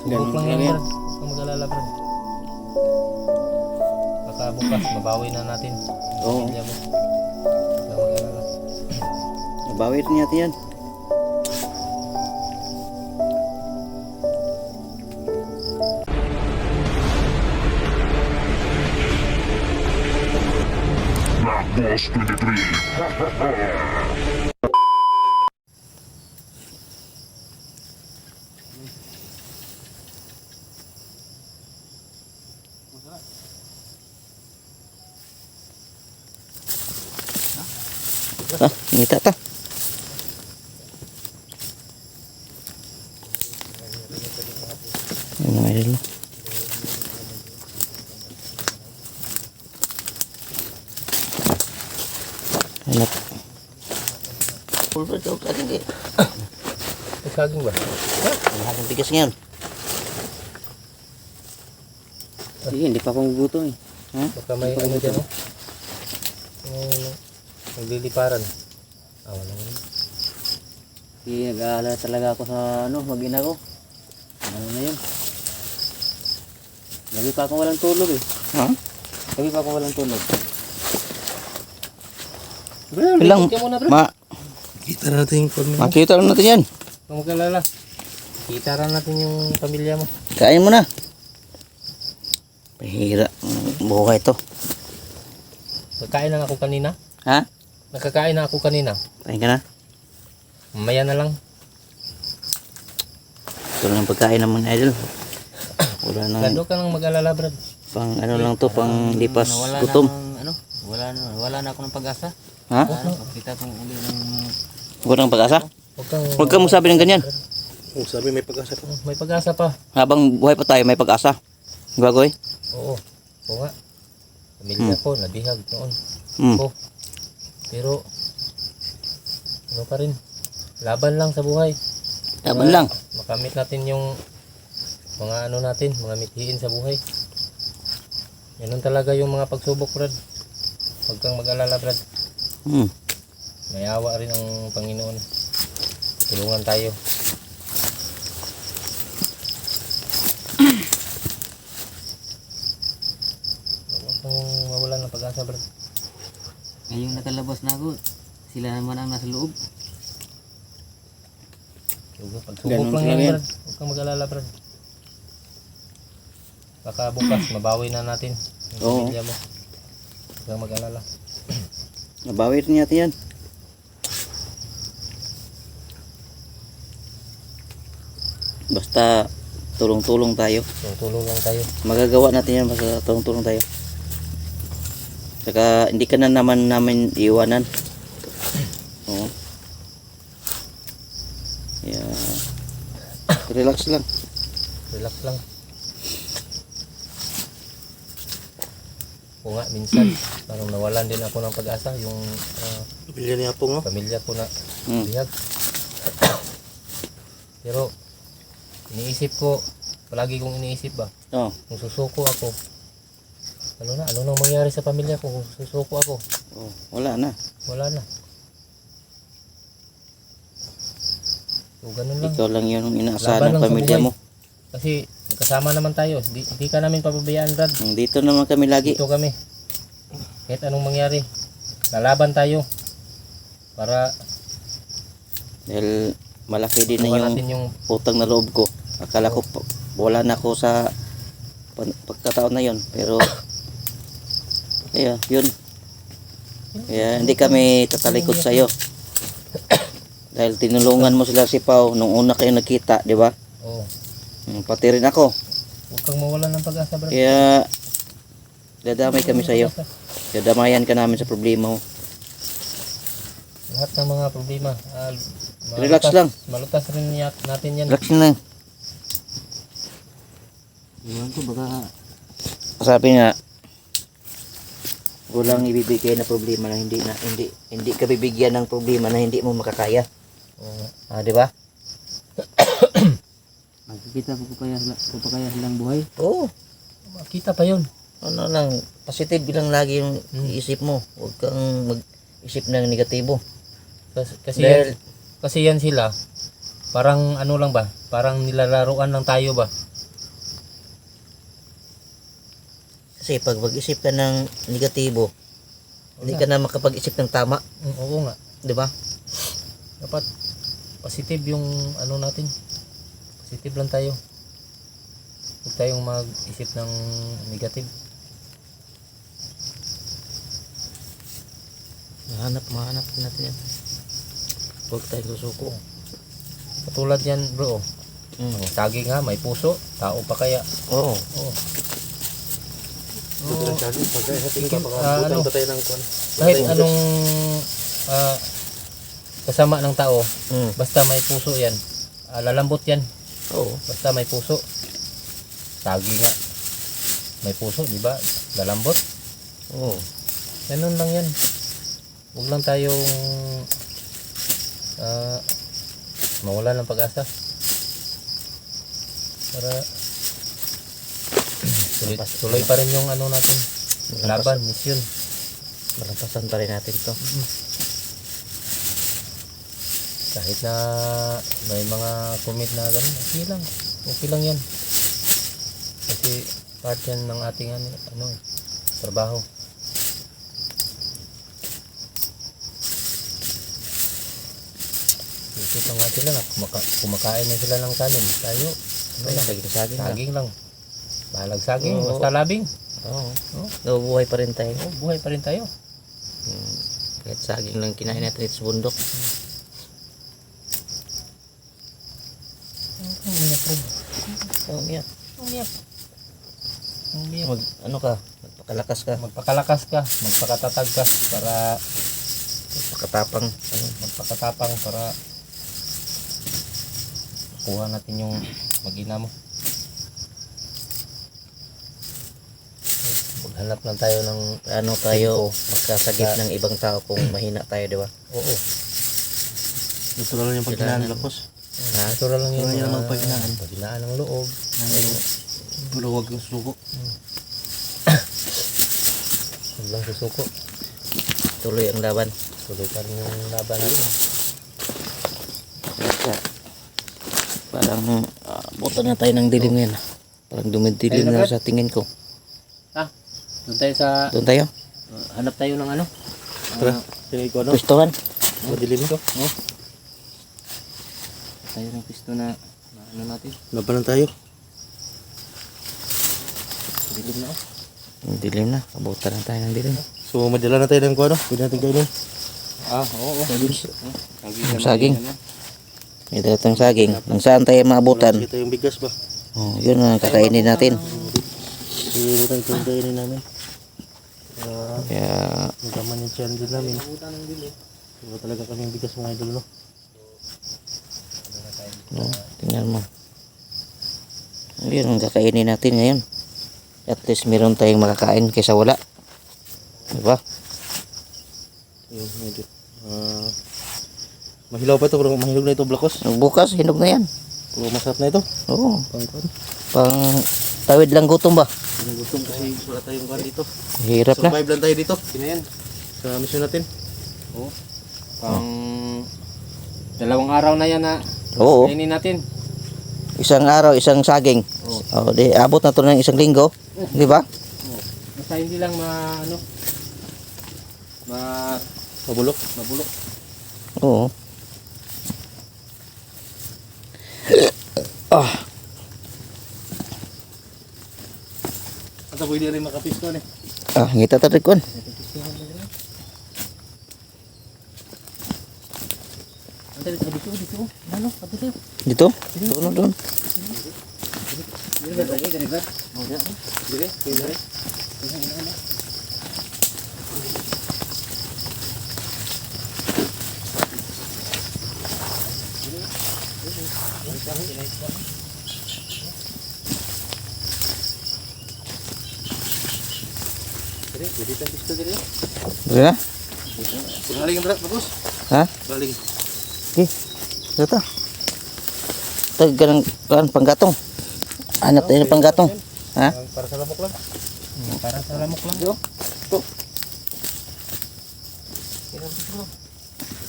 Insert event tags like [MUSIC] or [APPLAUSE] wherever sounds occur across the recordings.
Subok Ganun lang talaga yan. Brad. Huwag mag-alala, Brad. Baka bukas, mabawi na natin. Oo. Pamilya mo. Huwag kang mag-alala. Mabawi rin natin yan. Boss 23. Ah, ngita ta. Ayun mga idol. Hanap. Pulver daw sa akin eh. May saging ba? Lahat ng bigas ngayon. Sige, hindi pa akong gutom eh. Ha? Baka may ano dyan, oh. May nagliliparan. Ah, wala naman. Hindi, nag-aalala talaga ako sa ano, mag-ina ko. Ano na yun? Gabi pa akong walang tulog eh. Ha? Gabi pa akong walang tulog. Bro, Ilang, likod ka muna, bro. ma, Kita natin yung pamilya mo. makita lang natin yan. Huwag kang mag-alala. Kita rin natin yung pamilya mo. Kain mo na. Pahira. ang Buhay to. Nagkain na ako kanina. Ha? Nakakain na ako kanina. Kain ka na? Mamaya na lang. Ito lang pagkain naman idol. [COUGHS] Wala nang Lado ka lang mag-alala, Brad. pang ano lang to, pang lipas gutom. ano, wala na, wala na ako ng pag-asa. Ha? Kita kong uli ng Wala nang pag-asa? Huwag kang... Huwag ka magsabi ng ganyan. Oh, May pag-asa pa. Habang buhay pa tayo, may pag-asa. Bagoy? Oo. Oo nga. Pamilya ko, nabihag noon. Hmm. Oh. Pero, ano pa rin. Laban lang sa buhay. Laban lang. Makamit natin yung mga ano natin, mga mithiin sa buhay. Ganun talaga yung mga pagsubok, Brad. Huwag kang mag-alala, Brad. Hmm. May awa rin ang Panginoon. Tulungan tayo. Huwag kang mawalan ng pag-asa, Brad. Ngayong nakalabas na ako. Sila naman ang nasa loob. Huwag- Pagsubok Ganun lang yan, yan. Brad. Huwag kang mag-alala, Brad. Baka bukas, [CLEARS THROAT] mabawi na natin yung Oo. pamilya mo. Huwag kang mag-alala. [CLEARS THROAT] Nabawi rin natin yan. Basta tulong-tulong tayo. So, tulong lang tayo. Magagawa natin yan basta tulong-tulong tayo. Saka hindi ka na naman namin iwanan. Oo. Yeah. Relax lang. Relax lang. Oo nga, minsan, [CLEARS THROAT] parang nawalan din ako ng pag-asa. Yung ah, Pamilya niya po nga. pamilya ko na Mm. bihag. Pero, iniisip ko, palagi kong iniisip ba, Oh, kung susuko ako, ano na, ano nang mangyari sa pamilya ko kung susuko ako? oh, wala na. Wala na. So, ganun lang. Ikaw lang yun ang inaasahan ng pamilya mo. Kasi, magkasama naman tayo. Di, di ka namin pababayaan, Brad. Mm, Dito naman kami lagi. Dito kami. Kahit anong mangyari, lalaban tayo para Dahil malaki din na yung yung utang na loob ko. Akala ko wala na ako sa pagkataon na yon pero [COUGHS] kaya yun kaya hindi kami tatalikod sa iyo [COUGHS] dahil tinulungan mo sila si Pau nung una kayo nagkita di ba oh, Mm, pati rin ako huwag kang mawalan ng pag-asa, bro. kaya dadamay kami sa iyo dadamayan ka namin sa problema mo Lahat ng mga problema. ah, Relax malutas- lang. Malutas rin niya- natin yan. relax lang Iwan ko baka sabi nga walang ibibigay na problema na hindi na hindi hindi ka bibigyan ng problema na hindi mo makakaya nga. ah di ba [COUGHS] magkikita ko pa kaya ko pa kaya silang buhay. oo Makita pa yun. ano lang positive lang lagi yung isip mo huwag kang mag-isip ng negatibo Kasi, kasi, dahil yan, kasi yan sila, parang ano lang ba, parang nilalaruan lang tayo ba. Kasi pag mag-isip ka ng negatibo, hindi ka na makapag-isip ng tama, Mm, Oo nga. di ba? Dapat positive yung ano natin. Positive lang tayo. Huwag tayong mag-isip ng negative. Mahanap, mahanap natin yan. Huwag tayong susuko. Katulad yan bro. oh. Mm. Saging nga, may puso. Tao pa kaya. Oo. Oo. Baka ah, butan ano? Kahit anong ah, kasama ng tao, Mm. basta may puso yan. Ah, lalambot yan. Oo. Basta may puso. Saging nga. May puso, di ba? Lalambot. Oo. Ganun lang yan. Huwag lang tayong ah, mawala ng pag-asa. Para tuloy, tuloy pa rin yung ano natin. Laban, mission. Malampasan pa rin natin to. Kahit na may mga comment na ganun, okay lang. Okay lang yan. Kasi part yan ng ating ano, ano eh, trabaho. Isip lang nga sila na kumaka, kumakain na sila ng kanin. Tayo, ano Ay, lang, saging saging lang. saging lang. Bahalag saging, Oo. basta labing. Oo. Oo. Nabubuhay pa rin tayo. Oh, buhay pa rin tayo. Mm. Kahit saging lang kinain natin dito sa bundok. Ang umiyak bro. Oo, umiyak. Umiyak. Umiyak. Mag, ano ka? Magpakalakas ka. magpakalakas ka, magpakatatag ka para Magpakatapang. Ano? magpakatapang para kuha natin yung mag-ina mo. Maghanap lang tayo ng Paano tayo magkasagip ng ibang tao kung mahina tayo, di ba? oo. Gusto lang yung pagkinaan Kailangan. lakos. Ha? Natural lang yung Natural yung mga magpaghinaan. paghinaan ng loob. Pero huwag yung suko. Huwag lang susuko. Tuloy ang laban. Tuloy pa rin yung laban natin. Parang uh, buto na tayo ng dilim ngayon. Parang dumidilim na, sa tingin ko. Doon tayo sa Doon tayo? hanap tayo ng ano? Tara, tingin ko ano. Pistuhan? Madilim to. Tayo ng pisto na na ano natin. Labanan tayo. Dilim na oh. Dilim na. Abutan na tayo ng dilim. So, madala na tayo ng kwan, ano? Pwede natin kainin. Ah, oo. oo. Yung saging. May datang saging. Nang saan tayo maabutan? Kita yung bigas ba? Oh, yun ang kakainin natin. Ibutan ito yung kainin namin. Para Kaya, magaman yung tiyan din namin. Diba talaga kami yung bigas mga idol, no? no, tingnan mo. Yun ang kakainin natin ngayon. At least meron tayong makakain kaysa wala. Diba? Yun, medyo. Ah, mahilaw pa ito, pero mahilog na ito, blakos. Bukas, hinog na yan. Pero masarap na ito. Oo. Pang. Pang tawid lang gutom ba? Ang gutom kasi wala tayong kwan dito. Hirap na. Survive lang tayo dito. Sino yan? Sa mission natin. Pang dalawang araw na yan na Oo. kainin natin. Isang araw, isang saging. Oh, di abot na to ng isang linggo. Di ba? Basta hindi lang ma ano ma Mabulok. mabulok. Oo. [COUGHS] ah, At pwede rin makapisto eh. ah, ngita tarik kon. Ang dito dito dito. Ano? Ato dito. Dito? Doon, doon. Dito ba dito dito? Oh, ya. Dire, dire. Dire, dito ang pisto dire. Doon na? Galing ang drop, tapos. Ha? Galing. Okay. Dito. Tag ka ng kan panggatong. Hanap tayo ng panggatong. Ha? Ang Para sa lamok lang. Para sa lamok lang. Yo.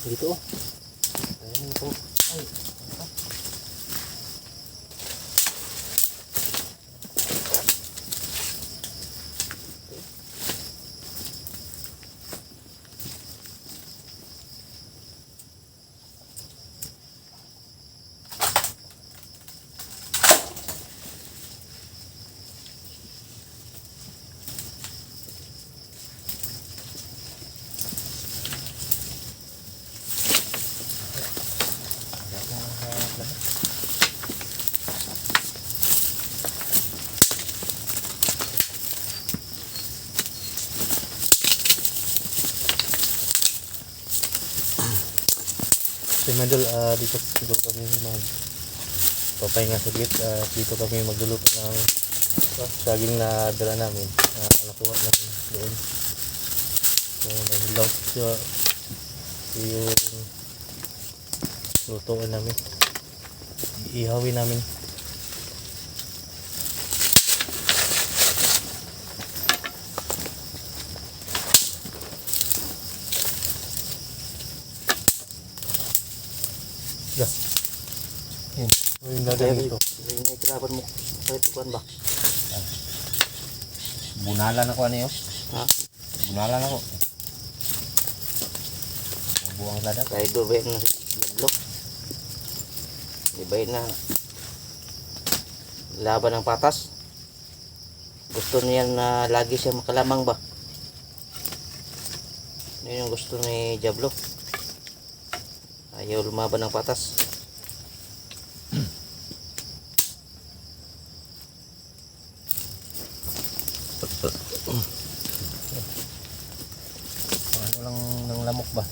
Dito oh. Okay, Madol, ah, dito siguro kami mag papahinga saglit at dito kami magluluto ng uh, saging na dala namin na nakuha namin doon. So, may hilaw siya. Yung lutuin namin. Iihawin namin. Yeah. Yun. Dito. May kirapan mo. Kahit kuan ba? Bunalan ako ano yun? Ha? Bunalan ako. Buang ladak. Kaya dobe na diablo. Ibay na laban ng patas. Gusto niya na lagi siya makalamang ba? Yun yung gusto ni Diablo. Ayaw lumaban ng patas. Ano lang ng lamok ba?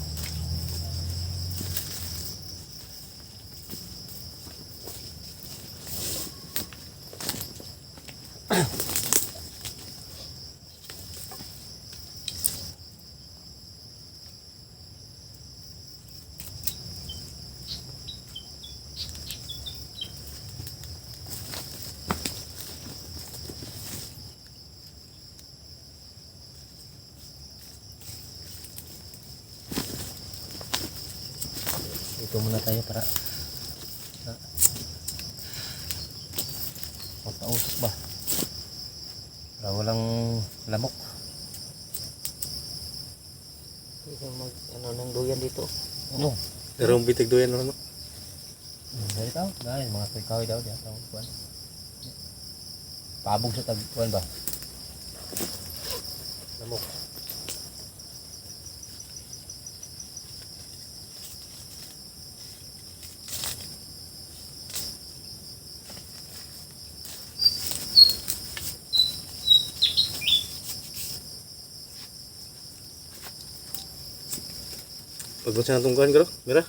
Ito muna tayo para magpausok ba? Para walang lamok. Pwede mag ano ng duyan dito. Ano? Darong bitig doon ano? Dari tao, dahil mga kawi daw diya tao kuan. Pabog sa tag kuan ba? Lamok. Pag mo siya natong kuhan, garo? Mira?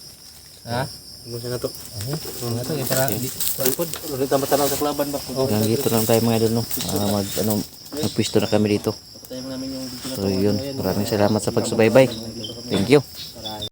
Ha? Pag mo siya nato. Ano? Ano to para di kuan pod. Ulit tama tanaw sa klaban ba? Hanggang dito lang tayo mga idol no. Ah, mag ano magpwisto na kami dito. Na So yun, maraming salamat sa pagsubaybay. Thank you.